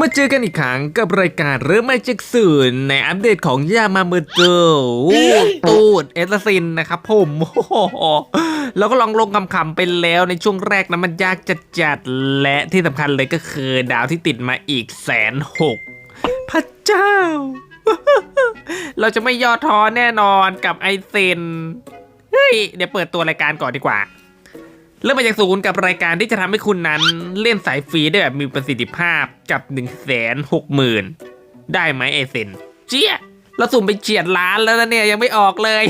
มาเจอกันอีกครั้งกับรายการเริ่มมาจากศูนย์ในอัปเดตของยามาเมอร์โตตูดเอสซินนะครับผมโอ้โหเราก็ลองลงคำๆไปแล้วในช่วงแรกนะมันยากจัดจัดๆและที่สำคัญเลยก็คือดาวที่ติดมาอีกแสนหกพระเจ้า เราจะไม่ย่อท้อแน่นอนกับไอเซนเฮ้ยเดี๋ยวเปิดตัวรายการก่อนดีกว่า เริ่มมาจากศูนย์กับรายการที่จะทำให้คุณนั้นเล่นสายฟรีได้แบบมีประสิทธิภาพกับ1นึ่งแสนหกหมื่นได้ไหมเอเซนเจี๊ยเราสุ่มไปเฉียดล้านแล้วนะเนี่ยยังไม่ออกเลย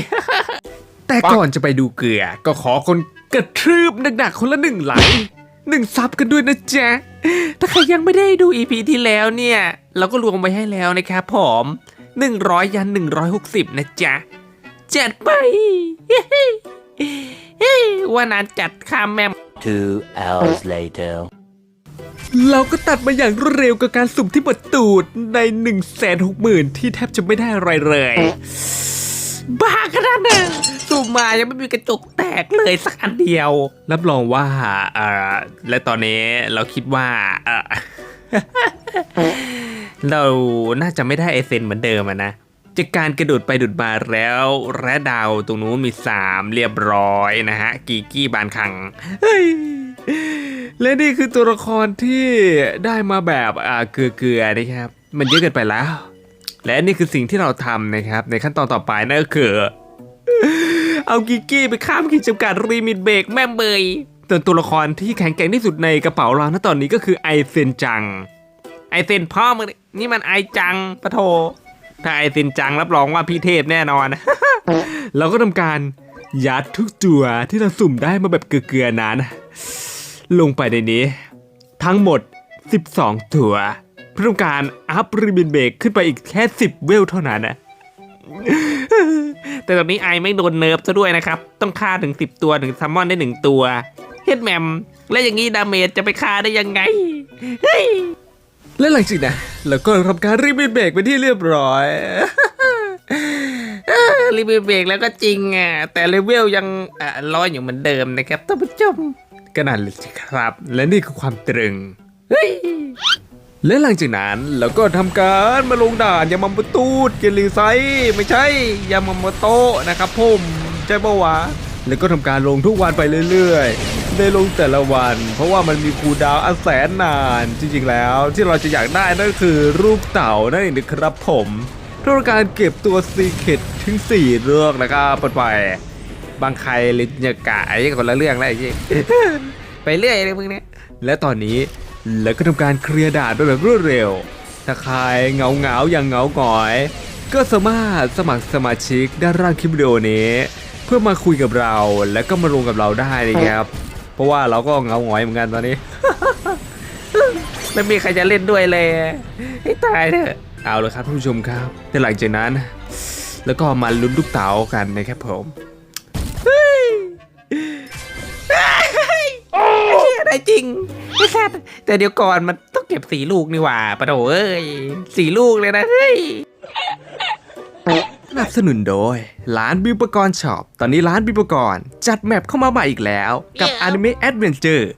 แต่ก่อนจะไปดูเกลือ ก็ขอคนกระทืบหนักๆคนละหนึ่งไหลหนึ่งซับกันด้วยนะจ๊ะ ถ้าใครยังไม่ได้ดูอีพีที่แล้วเนี่ย เราก็รวมไว้ให้แล้วนะครับผม 100 ยัน 160 นะจ๊ะ จัดไป ว่านานจัดข้ามแม่ม Two hours later. เราก็ตัดมาอย่างรวดเร็วกับการสุ่มที่บดตูดใน 1 6 0 0 0 0 ที่แทบจะไม่ได้อะไรเลย บ้าขนาดนั้นสุ่มมายังไม่มีกระจกแตกเลยสักอันเดียว รับรองว่าเอ่อและตอนนี้เราคิดว่าเอ่อ เราน่าจะไม่ได้ไอเซนเหมือนเดิมอะนะ จากการกระโดดไปดุดมาแล้วและดาวตรงนู้นมี 3 เรียบร้อยนะฮะ กีกี้บานคังเฮ้ยและนี่คือตัวละครที่ได้มาแบบอ่าเกลือๆนะครับ มันเยอะเกินไปแล้ว และนี่คือสิ่งที่เราทำนะครับ ในขั้นตอนต่อไปนั่นก็คือ เอากิกกี้ไปข้ามขีดจำกัดรีมิตเบรกแม่เบยตัวตัวละครที่แข็งแกร่งที่สุดในกระเป๋าเราณตอนนี้ก็คือไอเซนจัง ไอเซนพ่อมึงนี่มันไอจังปะโท ถ้าไอเซนจังรับรองว่าพี่เทพแน่นอน เราก็ทำการยัดทุกตัวที่เราสุ่มได้มาแบบเกลือๆนั้น ลงไปในนี้ ทั้งหมด 12ตัวเพื่อการอัพริบินเบรกขึ้นไปอีกแค่ 10 เวลเท่านั้นนะแต่ตอนนี้ไอไม่โดนเนิร์ฟซะด้วยนะครับ ต้องฆ่าถึง 10 ตัวถึงซัมมอนได้ 1 ตัว เฮดแมม และอย่างนี้ดาเมจจะไปฆ่าได้ยังไง เฮ้ย และหลังจากนั้นเราก็ทำการรีบิเบรกไปที่เรียบร้อย รีบิเบรกแล้วก็จริงอะแต่เลเวลยังอะร้อยอยู่เหมือนเดิมนะครับท่านผู้ชมก็นั่นเลยครับ และนี่คือความตรึงเฮ้ยและหลังจากนั้นเราก็ทำการมาลงด่านยามาโมตูดเกลิไซไม่ใช่ยามาโมโตะนะครับผมใช่ปะวะแล้วก็ทำการลงทุกวันไปเรื่อยๆ ได้ลงแต่ละวัน เพราะว่ามันมีคูดาวอันแสนนาน จริงๆแล้วที่เราจะอยากได้นั่นคือรูปเต่านั่นเองนะครับผมด้วยการเก็บตัวซีเคทถึง 4 เรื่องแล้วก็ปลดปล่อยบางใครลิญากะไอ้คนละเรื่องแล้วไอ้เหี้ยไปเรื่อยเลยมึงเนี่ยและตอนนี้แล้วก็ทำการเคลียร์ด่านไปแบบรวดเร็ว ถ้าใครเงาเงาๆอย่างเงาหงอย ก็สามารถสมัครสมาชิกด้านล่างคลิปวิดีโอนี้ เพื่อมาคุยกับเราและก็มาลงกับเราได้นะครับ เพราะว่าเราก็เงาหงอยเหมือนกันตอนนี้ ไม่มีใครจะเล่นด้วยเลยให้ตายเถอะเอาเลยครับท่านผู้ชมครับแต่หลังจากนั้น แล้วก็มาลุ้นลูกเต๋ากันนะครับผมได้จริงไอ้สัตว์แต่เดี๋ยวก่อนมันต้องเก็บสีลูกนี่หว่าปะโถเอ้ยสีลูกเลยนะเฮ้ย นับสนุนโดย ร้านบิวปกรณ์ช็อป ตอนนี้ร้านบิวปกรณ์จัดแมปเข้ามาใหม่อีกแล้ว กับอนิเมะแอดเวนเจอร์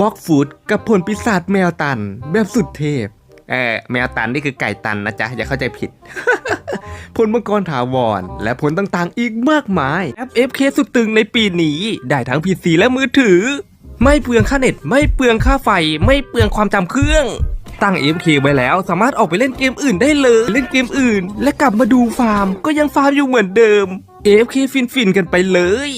บ็อกฟูดกับผลปีศาจแมวตัน แบบสุดเทพ เออแมวตันนี่คือไก่ตันนะจ๊ะ อย่าเข้าใจผิด ผลมังกรถาวร และผลต่างๆอีกมากมายแอป FK สุดตึงในปีนี้ ได้ทั้ง PC และมือถือ ไม่เปลืองค่าเน็ต ไม่เปลืองค่าไฟ ไม่เปลืองความจำเครื่อง ตั้ง FK ไว้แล้ว สามารถออกไปเล่นเกมอื่นได้เลย เล่นเกมอื่น และกลับมาดูฟาร์ม ก็ยังฟาร์มอยู่เหมือนเดิม AFK ฟินฟินๆกันไปเลย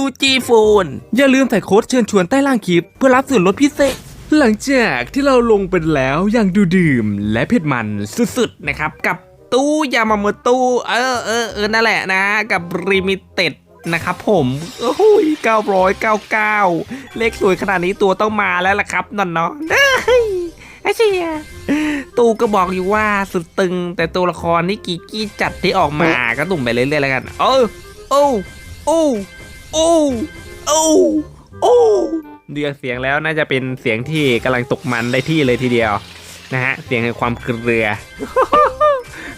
UG Phone อย่าลืมใส่โค้ดเชิญชวนใต้ล่างคลิป เพื่อรับส่วนลดพิเศษหลังจากที่เราลงไปแล้วอย่างดูดื่มและเผ็ดมันสุดๆนะครับ กับตู้ยามาโมตู้เออเออเออนั่นแหละนะ กับริมิเต็ดนะครับผมโอ้โห999 เลขสวยขนาดนี้ตัวต้องมาแล้วล่ะครับนอนเนาะ ไอ้เชี่ยตูก็บอกอยู่ว่าสุดตึง แต่ตัวละครนี่กีกี้จัดที่ออกมาก็ตุ่มไปเรื่อยๆแล้วกัน เออโอ้โอ้โอ้โอ้โอ้เรียกเสียงแล้วน่าจะเป็นเสียงที่กำลังตกมันได้ที่เลยทีเดียว นะฮะ เสียงแห่งความเกลือ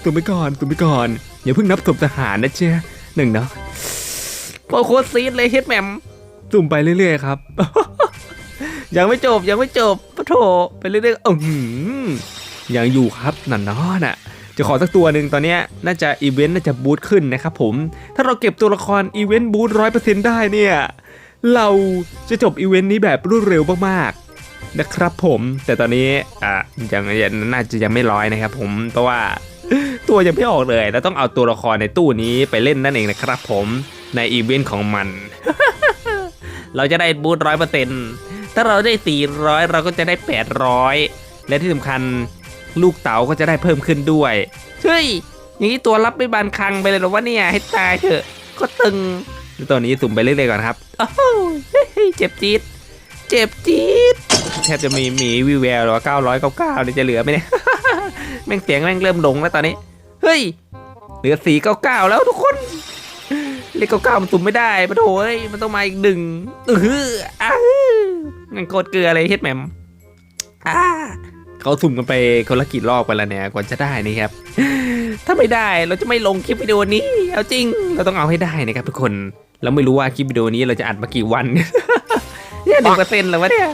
ตุ่มไปก่อนตุ่มไปก่อน อย่าเพิ่งนับศพทหารนะเจ้าหนึ่งเนาะโคตรซีดเลยเฮ็ดแมมตุ่มไปเรื่อยๆครับ ยังไม่จบยังไม่จบปะโถไปเรื่อยๆอื้อหือยังอยู่ครับนันนอน่ะจะขอสักตัวหนึ่งตอนนี้น่าจะอีเวนต์น่าจะบูทขึ้นนะครับผม ถ้าเราเก็บตัวละครอีเวนต์บูทร้อยเปอร์เซ็นต์ได้เนี่ย เราจะจบอีเวนต์นี้แบบรวดเร็วมากๆนะครับผมแต่ตอนนี้อะยังยังน่าจะยังไม่ร้อยนะครับผมเพราะว่าตัวยังไม่ออกเลยแล้วต้องเอาตัวละครในตู้นี้ไปเล่นนั่นเองนะครับผมในอีเวนต์ของมัน เราจะได้บูทร้อยเปอร์เซ็นต์ ถ้าเราได้ 400 เราก็จะได้ 800 และที่สำคัญลูกเต๋าก็จะได้เพิ่มขึ้นด้วยเฮ้ยอย่างนี้ตัวรับไม่บานคังไปเลยหรอวะเนี่ยให้ตายเถอะก็ตึงตัวนี้สุ่มไปเรื่อยๆก่อนครับโอ้โหเจ็บจี๊ดเจ็บจี๊ดแทบจะมีมีวิวแววหรอ999เนี่ยจะเหลือไหมเนี่ยแม่งเสียงแม่งเริ่มหลงแล้วตอนนี้ เฮ้ย เหลือ499แล้วทุกคนเลขเก้ามันสุ่มไม่ได้ปะโถยมันต้องมาอีกหนึ่งอือออ้า งั้นโคตรเกลือเลยเฮ็ดแหมมอ้าเขาสุ่มกันไปคนละกี่รอบไปแล้วเนี่ยกว่าจะได้นี่ครับ ถ้าไม่ได้เราจะไม่ลงคลิปวิดีโอนี้ เอาจริง เราต้องเอาให้ได้นะครับทุกคนเราไม่รู้ว่าคลิปวิดีโอนี้เราจะอัดมากี่วันเนี่ยหนึ่งเปอร์เซ็นต์เหรอวะเนี่ย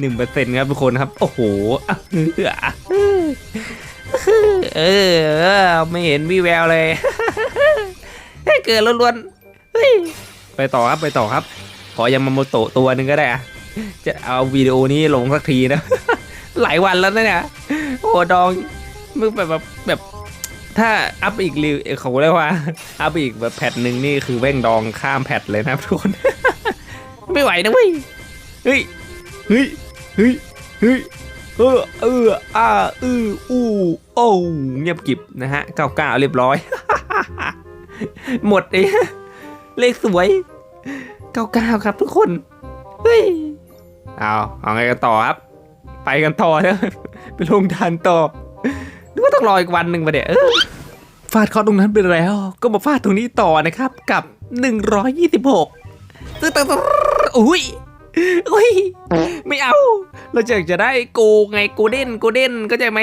หนึ่งเปอร์เซ็นต์ครับทุกคนครับ โอ้โหอะเออเออไม่เห็นวีแววเลยให้เกิดล้วนๆเฮ้ยไปต่อครับไปต่อครับ ขอยามาโมโตะตัวหนึ่งก็ได้อะจะเอาวิดีโอนี้ลงสักทีนะ หลายวันแล้วนะเนี่ยโอ้ดองมึงแบบแบบแบบถ้าอัพอีกรีวเขาเรียกว่า อัพอีกแบบแพทหนึ่งนี่คือแว่งดองข้ามแพทเลยนะทุกคน ไม่ไหวนะเว้ยเฮ้ยเฮ้ยเฮ้ยเฮ้ยเออเอออ่าอืออูโอ้เงียบกิบนะฮะเก้าเก้าเรียบร้อย หมดเลยเลขสวย 99ครับทุกคน เฮ้ย เอาเอาไงกันต่อครับ ไปกันต่อเถอะไปลงทานต่อนึกว่าต้องรออีกวันหนึ่งมาเดี๋ยวฟาดเคอตรงนั้นไปแล้ว ก็มาฟาดตรงนี้ต่อนะครับ กับ 126ตึ๊ดตึ๊ดอุ้ยอุ้ย ไม่เอา เราอยากจะได้โกไงโกเด้นโกเด้นก็ใจไหม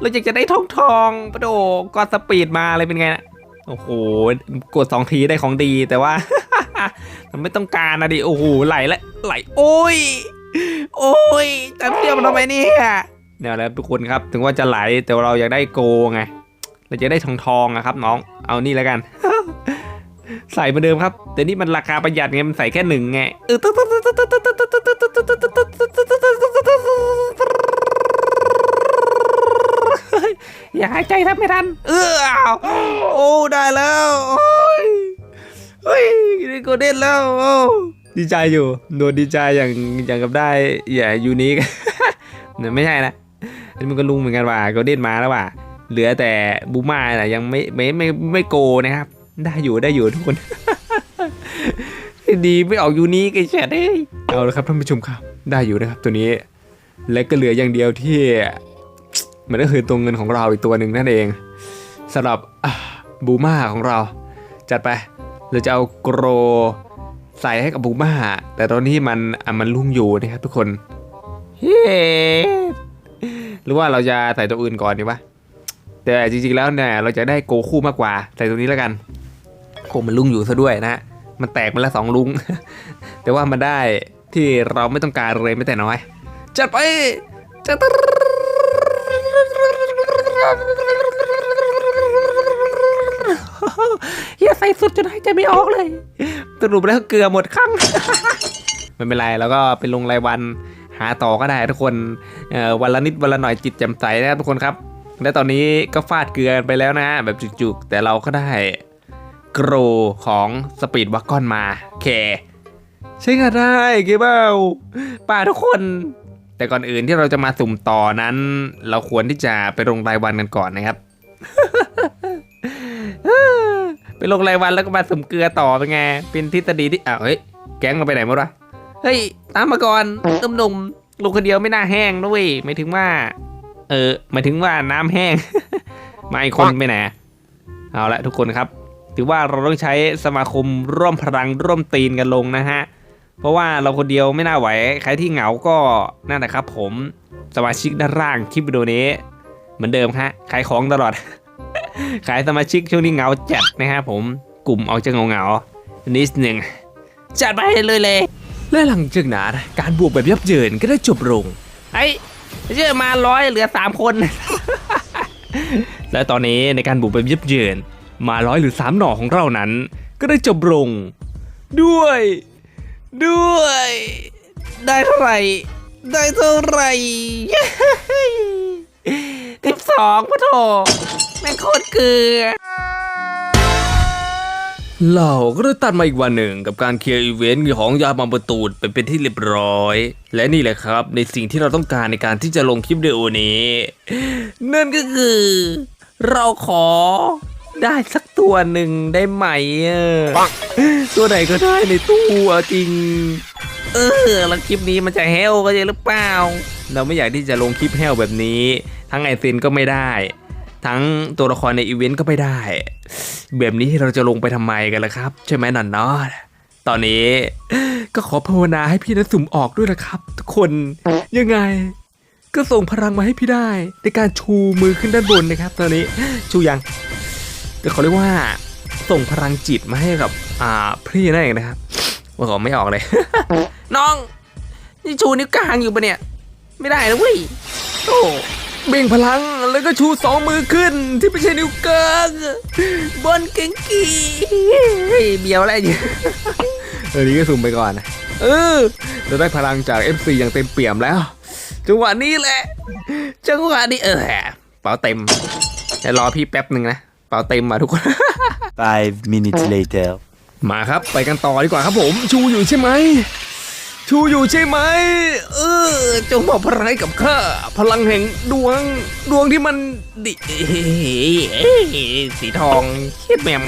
เราอยากจะได้ทองทองปะโดกอสปีดมาอะไรเป็นไงนะโอ้โห กดสองทีได้ของดีแต่ว่า มันไม่ต้องการนะดิโอ้โหไหลละไหลโอ้ย โอ้ยจับเสี้ยวมันทำไมเนี่ยเนี่ยแหละทุกคนครับถึงว่าจะไหลแต่เราอยากได้โกไงเราจะได้ทองทองอะครับน้องเอานี่แล้วกัน ใส่เหมือนเดิมครับ แต่นี่มันราคาประหยัดไงมันใส่แค่หนึ่งไงเอออย่าหายใจแทบไม่ทัน เออโอ้ได้แล้ว โอ้ย เฮ้ยได้โกเด้นแล้วโอ้ดีใจอยู่ โดนดีใจอย่างอย่างกับได้อย่ายูนิคเนี่ยไม่ใช่นะนี่มันก็ลุงเหมือนกันว่าโกเด้นมาแล้วว่ะเหลือแต่บูมาน่ะยังไม่ไม่ไม่ไม่โกนะครับ ได้อยู่ได้อยู่ทุกคน ดีไม่ออกยูนิคไอ้แชทเอ้ยเอาละครับท่านผู้ชมครับ ได้อยู่นะครับตัวนี้ และก็เหลืออย่างเดียวที่มันก็คือตัวเงินของเราอีกตัวหนึ่งนั่นเองสำหรับบูมาของเรา จัดไป ราจะเอาโกรใส่ให้กับบูมาแต่ตอนนี้มันอะมันลุ่งอยู่นะครับทุกคนเฮ้หรือว่าเราจะใส่ตัวอื่นก่อนดีวะแต่จริงๆแล้วเนี่ยเราจะได้โกคู่มากกว่า ใส่ตัวนี้แล้วกันโคมันลุ่งอยู่ซะด้วยนะมันแตกมาแล้วสองลุง แต่ว่ามันได้ที่เราไม่ต้องการเลยไม่แต่น้อย จัดไปจัด เฮียใส่สุดจนหายใจไม่ออกเลยสรุปแล้วเกลือหมดข้างไม่เป็นไรแล้วก็ไปลงรายวันหาต่อก็ได้ทุกคนวันละนิดวันละหน่อยจิตแจ่มใสนะครับทุกคนครับ และตอนนี้ก็ฟาดเกลือไปแล้วนะแบบจุกๆ แต่เราก็ได้โกรของสปีดวักกอนมาโอเค ใช่งานได้เกี่บ้าป่าทุกคน แต่ก่อนอื่นที่เราจะมาสุ่มต่อนั้น เราควรที่จะไปลงรายวันกันก่อนนะครับ ไปลงรายวันแล้วก็มาสุ่มเกลือต่อเป็นไง เป็นทฤษฎีที่อ้าวเฮ้ย แก๊งเราไปไหนหมดวะ เฮ้ย ตามมาก่อนตุ้มหนุ่มลงคนเดียวไม่น่าแห้งนะเว้ยหมายถึงว่า เออหมายถึงว่าน้ำแห้ง มาอีกคนไปไหน เอาละทุกคนครับ ถือว่าเราต้องใช้สมาคมร่วมพลังร่วมตีนกันลงนะฮะ เพราะว่าเราคนเดียวไม่น่าไหว ใครที่เหงาก็นั่นแหละครับ ผม สมาชิกด้านล่างคลิปวิดีโอนี้ เหมือนเดิมฮะ ขายของตลอด ขายสมาชิกช่วงนี้เหงาจัดนะครับผมกลุ่มออกจะเงาเงานิดหนึ่งจัดไปเลยเลย และหลังจากนั้นการบวกแบบยับเยินก็ได้จบลงไอ้เชื่อมาร้อยเหลือสามคน และตอนนี้ในการบุกแบบยับเยิน มาร้อยหรือสามหน่อของเรานั้น ก็ได้จบลง ด้วย ด้วย ได้เท่าไหร่ ได้เท่าไหร่ทิปสองพะโถ แม่งโคตรเกลือเราก็ได้ตัดมาอีกวันหนึ่งกับการเคลียร์อีเวนต์ของยาบัมประตูดไปเป็นที่เรียบร้อย และนี่แหละครับ ในสิ่งที่เราต้องการในการที่จะลงคลิปวิดีโอนี้นั่นก็คือ เราขอได้สักตัวหนึ่งได้ไหมตัวไหนก็ได้ในตู้จริง เออแล้วคลิปนี้มันจะเฮลก็จะหรือเปล่า เราไม่อยากที่จะลงคลิปแห้วแบบนี้ ทั้งไอเซนก็ไม่ได้ ทั้งตัวละครในอีเวนต์ก็ไม่ได้ แบบนี้เราจะลงไปทำไมกันล่ะครับ ใช่ไหมนันนอดตอนนี้ก็ขอภาวนาให้พี่นัสุ่มออกด้วยนะครับ ทุกคนยังไง ก็ส่งพลังมาให้พี่ได้ ในการชูมือขึ้นด้านบนนะครับ ตอนนี้ชูยังก็เขาเรียกว่า ส่งพลังจิตมาให้กับ อ่าพี่นั่นเองนะครับว่าเขาไม่ออกเลย น้อง นี่ชูนิ้วกลางอยู่ปะเนี่ย ไม่ได้นะเว้ยโอ้ เบ่งพลังแล้วก็ชูสองมือขึ้น ที่ไม่ใช่นิ้วกลางบอลเก่งกีเบียวอะไรอยู่เออนี้ก็สุ่มไปก่อนนะเออเราได้พลังจาก FC อย่างเต็มเปี่ยมแล้ว จังหวะนี้แหละ จังหวะนี้เออเป๋าเต็มแต่รอพี่แป๊บหนึ่งนะเป๋าเต็มมาทุกคน Five minutes later. มาครับไปกันต่อดีกว่าครับผม ชูอยู่ใช่ไหม ชูอยู่ใช่ไหม เออจงบอกพลังให้กับข้า พลังแห่งดวง ดวงที่มันดิสีทองเชียดแมม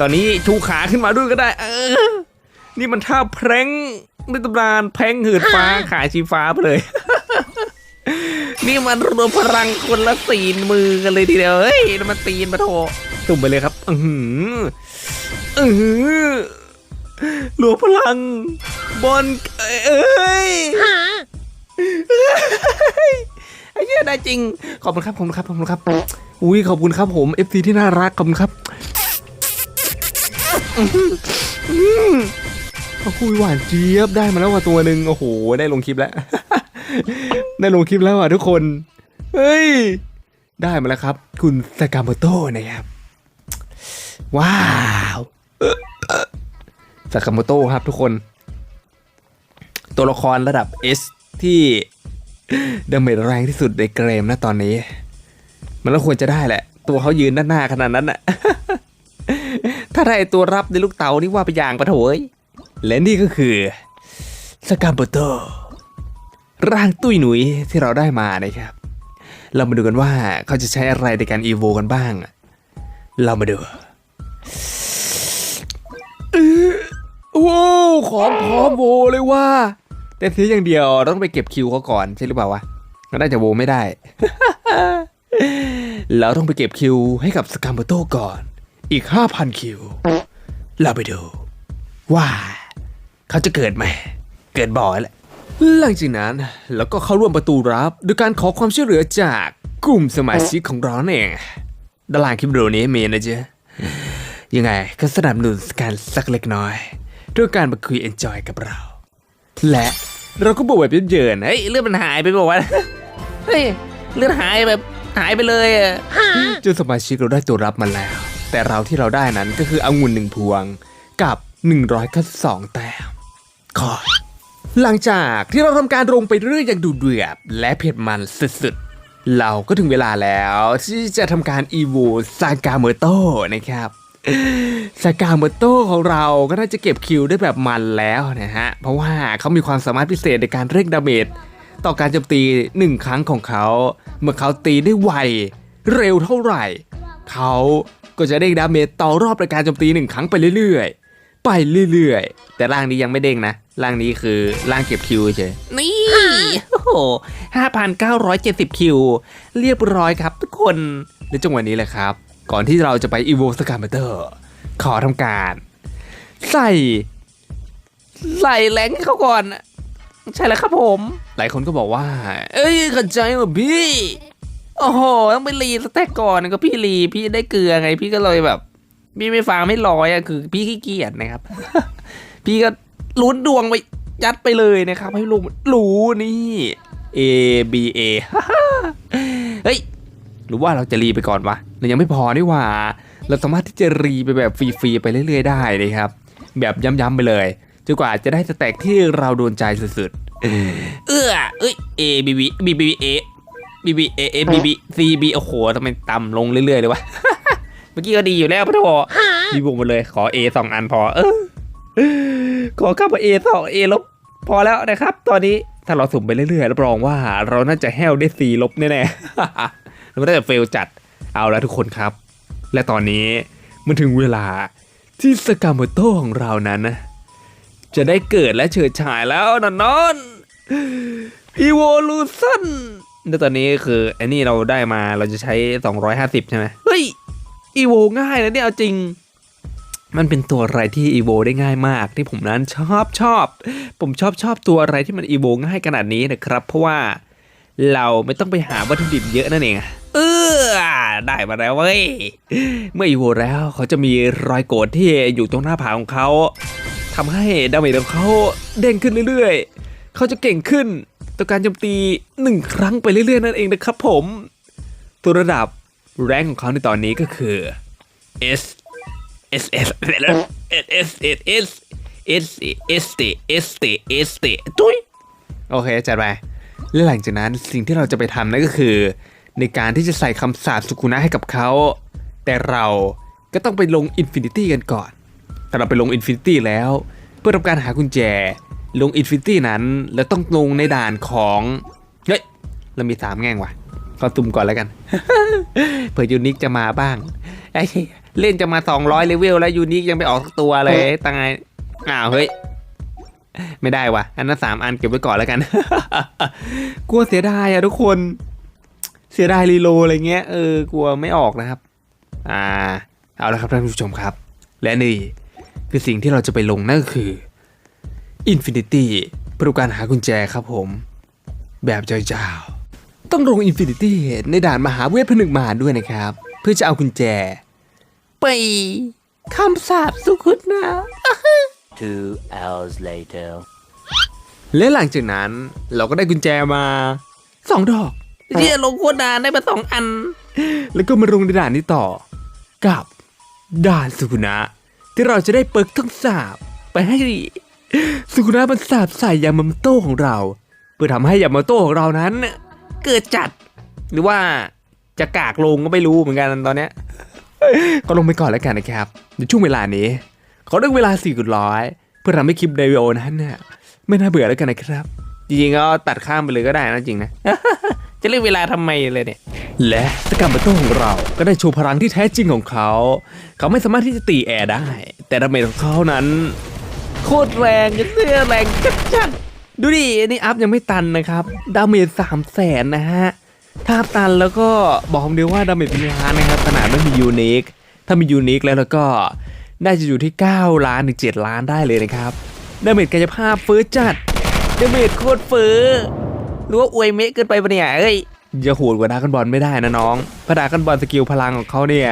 ตอนนี้ชูขาขึ้นมาด้วยก็ได้ เออ นี่มันท่าแพร้งในตำนานแพ้งหืดฟ้าขาชีฟ้าไปเลย นี่มันรวมพลังคนละสีนมือกันเลยทีเดียว เฮ้ยมันตีนมาโถสุ่มไปเลยครับ อือหืออือหือหลวงพลัง บอลเอ้ยไอ้เหี้ยได้จริง ขอบคุณครับขอบคุณครับขอบคุณครับ อุ้ยขอบคุณครับผม FC ที่น่ารักขอบคุณครับอื้อหือโอ้โหหวานเจี๊ยบได้มาแล้วว่ะตัวหนึ่งโอ้โหได้ลงคลิปแล้ว ได้ลงคลิปแล้วอะทุกคน เฮ้ย ได้มาแล้วครับ คุณสากาโมโตะนะครับ ว้าวสากาโมโตะครับทุกคน ตัวละครระดับ S ที่ดาเมจแรงที่สุดในเกมนะตอนนี้ มันก็ควรจะได้แหละ ตัวเขายืนด้านหน้าขนาดนั้นน่ะถ้าได้ตัวรับในลูกเต๋านี่ว่าไปอย่างปะโถยและนี่ก็คือสกามโบโตร่างตุ้ยหนุยที่เราได้มานะครับ เรามาดูกันว่าเขาจะใช้อะไรในการอีโวกันบ้าง เรามาดูโอ้ของพร้อมโวเลยว่า แต่เสียอย่างเดียวเราต้องไปเก็บคิวเขาก่อนใช่หรือเปล่าวะก็น่าจะโวไม่ได้เราต้องไปเก็บคิวให้กับสกามโบโตก่อน อีก 5,000 คิว เราไปดูว่าเขาจะเกิดไหม เกิดบ่อยแหละ หลังจากนั้นเราก็เข้าร่วมประตูรับโดยการขอความช่วยเหลือจากกลุ่มสมาชิกของเราเองด้านล่างคลิปวิดีโอนี้มีนะจ๊ะยังไงก็สนับสนุนกันสักเล็กน้อย ด้วยการมาคุยเอนจอยกับเรา และเราก็บอกแบบเยินๆเฮ้ยเฮ้ยเลือดมันหายไปบอกว่าวะเฮ้ยเลือดหายแบบหายไปเลยอะจนสมาชิกเราได้ตัวรับมาแล้ว แต่เราที่เราได้นั้นก็คือองุ่นหนึ่งพวงกับ 192 แต้มขอหลังจากที่เราทำการลงไปเรื่อยอย่างดูเดือดและเผ็ดมันสุดๆ เราก็ถึงเวลาแล้วที่จะทำการอีโวซากาเมโตนะครับ สากาโมโต้ของเราก็น่าจะเก็บคิวได้แบบมันแล้วนะฮะ เพราะว่าเขามีความสามารถพิเศษในการเร่งดาเมจต่อการโจมตีหนึ่งครั้งของเขา เมื่อเขาตีได้ไวเร็วเท่าไหร่ เขาก็จะเด้งดาเมจต่อรอบในการโจมตีหนึ่งครั้งไปเรื่อยๆ ไปเรื่อยๆ แต่ร่างนี้ยังไม่เด้งนะ ร่างนี้คือร่างเก็บคิวเฉย นี่ โอ้โหห้าพันเก้าร้อยเจ็ดสิบคิว เรียบร้อยครับทุกคน ในจังหวะนี้แหละครับ ก่อนที่เราจะไปอีโวสกาเมเตอร์ขอทำการ ใส่ ใส่แรงให้เขาก่อน ใช่แล้วครับผม หลายคนก็บอกว่า เอ้ยเข้าใจว่าพี่ โอ้โห ต้องไปรีสแต็กก่อนก็พี่รีพี่ได้เกลือไง พี่ก็เลยแบบ พี่ไม่ฟังไม่ร้อยอะคือ พี่ขี้เกียจนะครับ พี่ก็ลุ้นดวงไปยัดไปเลยนะครับ ให้ลุงรู้นี่ A B A เฮ้ย หรือว่าเราจะรีไปก่อนวะเรายังไม่พอนี่ว่า เราสามารถที่จะรีไปแบบฟรีๆไปเรื่อยๆได้นะครับ แบบย้ำๆไปเลยจนกว่าจะได้สแต็กที่เราโดนใจสุดๆ เอื้อเอ้ย A B B B B A B B A A B B C B โอ้โหทำไมต่ำลงเรื่อยๆเลยวะ เมื่อกี้ก็ดีอยู่แล้วพะโถมีบวกมาเลย ขอ A สองอันพอ เออ ขอกลับมา A สอง A ลบพอแล้วนะครับ ตอนนี้ถ้าเราสุ่มไปเรื่อยๆรับรองว่าเราน่าจะแห้วได้ C ลบแน่ๆ เราไม่ได้จะเฟลจัดเอาแล้วทุกคนครับ และตอนนี้มันถึงเวลาที่สกามโตของเรานั้นนะจะได้เกิดและเฉิดฉายแล้วนอนนอนอีโวลูชันแล้วตอนนี้คือไอ้นี่เราได้มาเราจะใช้ 250 ใช่ไหมเฮ้ยอีโวง่ายนะเนี่ยเอาจริง มันเป็นตัวอะไรที่อีโวได้ง่ายมาก ที่ผมนั้นชอบชอบ ผมชอบชอบตัวอะไรที่มันอีโวง่ายขนาดนี้นะครับ เพราะว่าเราไม่ต้องไปหาวัตถุดิบเยอะนั่นเองอะ เออได้มาแล้วเว้ย เมื่ออีโวแล้วเขาจะมีรอยโกรธที่อยู่ตรงหน้าผากของเขาทำให้ดาเมจของเขาเด้งขึ้นเรื่อยๆ เขาจะเก่งขึ้นต่อการโจมตีหนึ่งครั้งไปเรื่อยๆ นั่นเองนะครับผม ตัวระดับแรงของเขาในตอนนี้ก็คือ S S S S S S S S S T S T S T ตุ้ยโอเคจัดไปและหลังจากนั้นสิ่งที่เราจะไปทำนั่นก็คือ ในการที่จะใส่คำสาปสุกุนะให้กับเขา แต่เราก็ต้องไปลงอินฟินิตี้กันก่อน ถ้าเราไปลงอินฟินิตี้แล้ว เพื่อทำการหากุญแจ ลงอินฟินิตี้นั้นแล้วต้องลงในด่านของเฮ้ยเรามีสามแง่งว่ะขอตุ่มก่อนแล้วกันเผื่อยูนิคจะมาบ้างไอ้เล่นจะมา 200 เลเวลแล้วยูนิคยังไม่ออกสักตัวเลยตายอ้าวเฮ้ยไม่ได้ว่ะ อันนั้นสามอันเก็บไว้ก่อนแล้วกัน กลัวเสียดายอะทุกคน เสียดายรีโลอะไรเงี้ยเออกลัวไม่ออกนะครับ อ่าเอาละครับท่านผู้ชมครับ และนี่คือสิ่งที่เราจะไปลงนั่นก็คือ Infinity เพื่อการหากุญแจครับผม แบบยาวๆต้องลง Infinity ในด่านมหาเวทผนึกมารด้วยนะครับ เพื่อจะเอากุญแจ ไปคำสาปสุขุดนะ Two hours later. และหลังจากนั้นเราก็ได้กุญแจมาสองดอก ที่ลงโคตรนานได้มาสองอัน แล้วก็มาลงในด่านนี้ต่อ กับด่านสุกุนะที่เราจะได้เปิกทั้งสาบไปให้สุกุนะมันสาบใส่ยามาโมโต้ของเรา เพื่อทำให้ยามาโมโต้ของเรานั้น เกิดจัด หรือว่าจะกากลงก็ไม่รู้เหมือนกันตอนเนี้ยก็ลงไปก่อนแล้วกันนะครับในช่วงเวลานี้ขอเรื่องเวลา4ี่ร้อยเพื่อทำให้คลิปเดวิโอนั้นเนี่ยไม่น่าเบื่อแล้วกันนะครับจริงๆก็ตัดข้ามไปเลยก็ได้นะจริงนะ จะเรียกเวลาทำไมเลยเนี่ย และสกัมบัตโต้ของเราก็ได้โชว์พลังที่แท้จริงของเขา เขาไม่สามารถที่จะตีแอร์ได้ แต่ดาเมจของเขานั้น โคตรแรงเสื้อแรงจัดๆดูดิอันนี่อัพยังไม่ตันนะครับ ดาเมจสามแสนนะฮะ ถ้าตันแล้วก็บอกเดียวว่าดาเมจเป็นล้านนะครับขนาดไม่มียูนิคถ้ามียูนิคแล้วแล้วก็น่าจะอยู่ที่ 9 ล้านถึง7ล้านได้เลยนะครับดาเมจกายภาพเฟ้อจัดดาเมจโคตรเฟ้อ หรือว่าอวยเมะเกินไปปะเนี่ยเอ้ยจะโหดกว่าดากันบอลไม่ได้นะน้องพราะดากันบอลสกิลพลังของเขาเนี่ย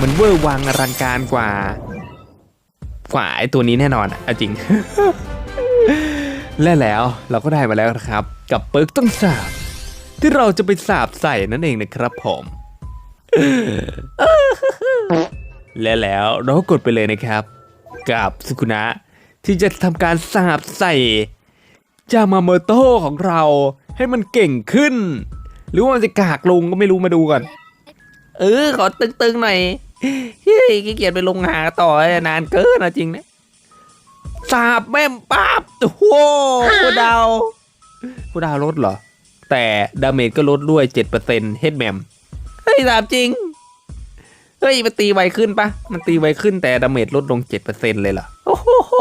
มันเวอร์วังอลังการกว่า กว่าไอตัวนี้แน่นอนอะจริง และแล้วเราก็ได้มาแล้วนะครับ กับเปิร์กต้องสาบ ที่เราจะไปสาบใส่นั่นเองนะครับผมและแล้วเราก็กดไปเลยนะครับ กับสุกุนะที่จะทำการสาบใส่จามาโมโตะของเรา ให้มันเก่งขึ้น หรือว่ามันจะกากลงก็ไม่รู้มาดูก่อนเออขอตึงๆหน่อยเฮ้ยขี้เกียจไปลงหาต่อนานเกินนะจริงนะสาบแม่มปั๊บโอ้โหผู้ดาวผู้ดาวลดเหรอ แต่ดาเมจก็ลดด้วย7%เฮดแมมเฮ้ยสาบจริงเฮ้ยมันตีไวขึ้นปะมันตีไวขึ้นแต่ดาเมจลดลง7%เลยเหรอโอ้โห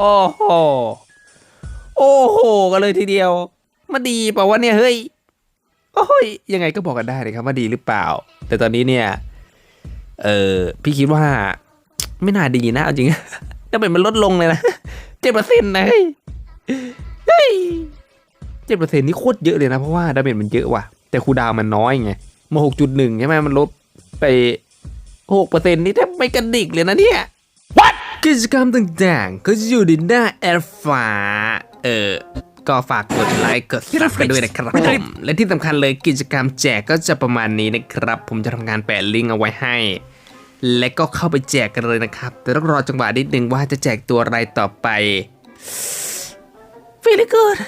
โอ้โหโอ้โหกันเลยทีเดียว มาดีเปล่าวะเนี่ยเฮ้ยโอ้ยยังไงก็บอกกันได้เลยครับว่าดีหรือเปล่า แต่ตอนนี้เนี่ย เออพี่คิดว่า ไม่น่าดีนะเอาจริงดาเมจมันลดลงเลยนะเจ็ดเปอร์เซ็นต์นะเฮ้ยเฮ้ยเจ็ดเปอร์เซ็นต์นี่โคตรเยอะเลยนะเพราะว่าดาเมจมันเยอะว่ะแต่คูดาวมันน้อยไงมาหกจุดหนึ่งใช่ไหมมันลดไปหกเปอร์เซ็นต์นี่แทบไม่กระดิกเลยนะเนี่ย What กิจกรรมต่างๆก็จะอยู่ในหน้าแอดฟ้าเออ ก็ฝากกดไลค์กดซับกันด้วยนะครับผมและที่สำคัญเลยกิจกรรมแจกก็จะประมาณนี้นะครับ ผมจะทำการแปะลิงก์เอาไว้ให้ และก็เข้าไปแจกกันเลยนะครับ แต่ต้องรอจังหวะนิดนึงว่าจะแจกตัวอะไรต่อไป Very good